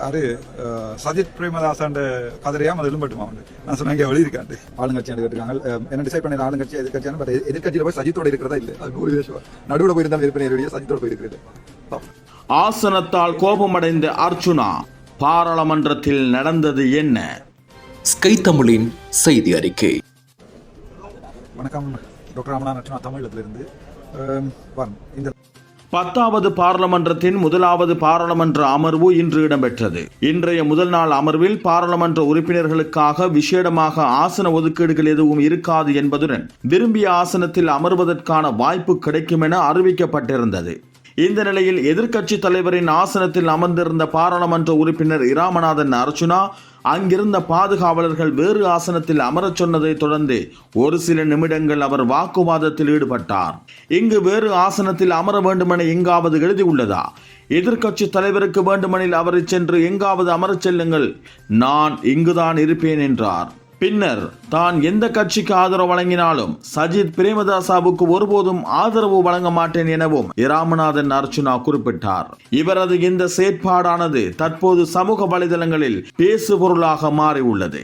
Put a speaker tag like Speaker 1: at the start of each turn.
Speaker 1: அது சஜித் பிரேமதாசன் கதிரையாம அது எழும்பட்டுமா வந்து நான் சொன்னேன் இங்கே எழுதியிருக்காண்டு ஆளுங்கட்சி கேட்டுருக்காங்க அஹ், என்ன டிசைட் பண்ண ஆளுங்கட்சி எதிர்கட்சியான பட் எதிர்கட்சியில் போய் சஜித்தோட இருக்கிறதா இல்லை அது நூறு தேசம் நடுவில் போயிருந்தாலும் இருப்பேன் சஜித்தோட போயிருக்கிறது
Speaker 2: ஆசனத்தால் கோபமடைந்த அர்ச்சுனா பாராளுமன்றத்தில் நடந்தது என்ன
Speaker 3: ஸ்கை தமிழின் செய்தி அறிக்கை
Speaker 1: வணக்கம் டாக்டர் ராமநாதன் அர்ச்சனா தமிழகத்திலிருந்து இந்த
Speaker 2: பத்தாவது பாராளுமன்றத்தின் முதலாவது பாராளுமன்ற அமர்வு இன்று இடம்பெற்றது. இன்றைய முதல் நாள் அமர்வில் பாராளுமன்ற உறுப்பினர்களுக்காக விசேடமாக ஆசன ஒதுக்கீடுகள் எதுவும் இருக்காது என்பதுடன் விரும்பிய ஆசனத்தில் அமர்வதற்கான வாய்ப்பு கிடைக்கும் என அறிவிக்கப்பட்டிருந்தது. இந்த நிலையில் எதிர்க்கட்சி தலைவரின் ஆசனத்தில் அமர்ந்திருந்த பாராளுமன்ற உறுப்பினர் இராமநாதன் அர்ச்சுனா அங்கிருந்த பாதுகாவலர்கள் வேறு ஆசனத்தில் அமரச் சொன்னதை தொடர்ந்து ஒரு சில நிமிடங்கள் அவர் வாக்குவாதத்தில் ஈடுபட்டார். இங்கு வேறு ஆசனத்தில் அமர வேண்டுமென எங்காவது எழுதியுள்ளதா? எதிர்க்கட்சி தலைவருக்கு வேண்டுமெனில் அவரை சென்று எங்காவது அமரச் செல்லுங்கள். நான் இங்குதான் இருப்பேன் என்றார். பின்னர் தான் எந்த கட்சிக்கு ஆதரவு வழங்கினாலும் சஜித் பிரேமதாசாவுக்கு ஒருபோதும் ஆதரவு வழங்க மாட்டேன் எனவும் ராமநாதன் அர்ச்சுனா குறிப்பிட்டார். இவரது இந்த செயற்பாடானது தற்போது சமூக வலைதளங்களில் பேசுபொருளாக மாறியுள்ளது.